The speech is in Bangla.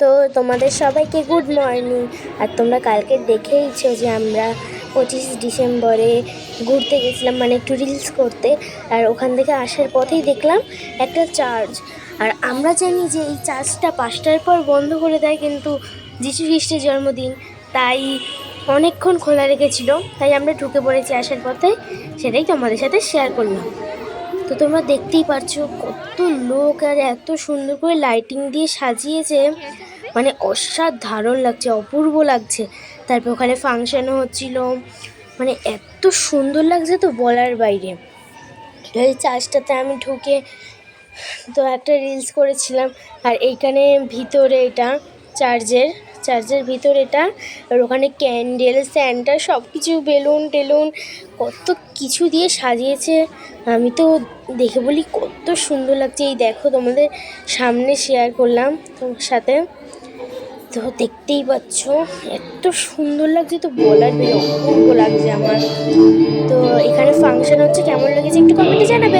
তো তোমাদের সবাইকে গুড মর্নিং আর তোমরা কালকে দেখেইছো যে আমরা পঁচিশ ডিসেম্বরে ঘুরতে গেছিলাম মানে একটু রিলস করতে। আর ওখান থেকে আসার পথেই দেখলাম একটা চার্চ আর আমরা জানি যে এই চার্চটা পাঁচটার পর বন্ধ করে দেয় কিন্তু যিশু খ্রিস্টের জন্মদিন, তাই অনেকক্ষণ খোলা রেখেছিল। তাই আমরা ঢুকে পড়েছি আসার পথে, সেটাই তোমাদের সাথে শেয়ার করলাম। তো তোমরা দেখতেই পারছ কত লোক আর এত সুন্দর করে লাইটিং দিয়ে সাজিয়েছে। মানে অসাধারণ লাগছে, অপূর্ব লাগছে। তারপর ওখানে ফাংশানও হচ্ছিল। মানে এত সুন্দর লাগছে তো বলার বাইরে। এই চার্চটাতে আমি ঢুকে তো একটা রিলস করেছিলাম। আর এইখানে ভিতরে এটা চার্জের চার্জের ভিতর এটা, আর ওখানে ক্যান্ডেল, স্যান্টা সব কিছু বেলুন, টেলুন, কত কিছু দিয়ে সাজিয়েছে। আমি তো দেখে বলি কত সুন্দর লাগছে। এই দেখো তোমাদের সামনে শেয়ার করলাম তোমার সাথে। তো দেখতেই পাচ্ছ, এত সুন্দর লাগছে তো বলার অপূর্ব লাগছে আমার। তো এখানে ফাংশন হচ্ছে, কেমন লেগেছে একটু কমেন্টে জানাবে।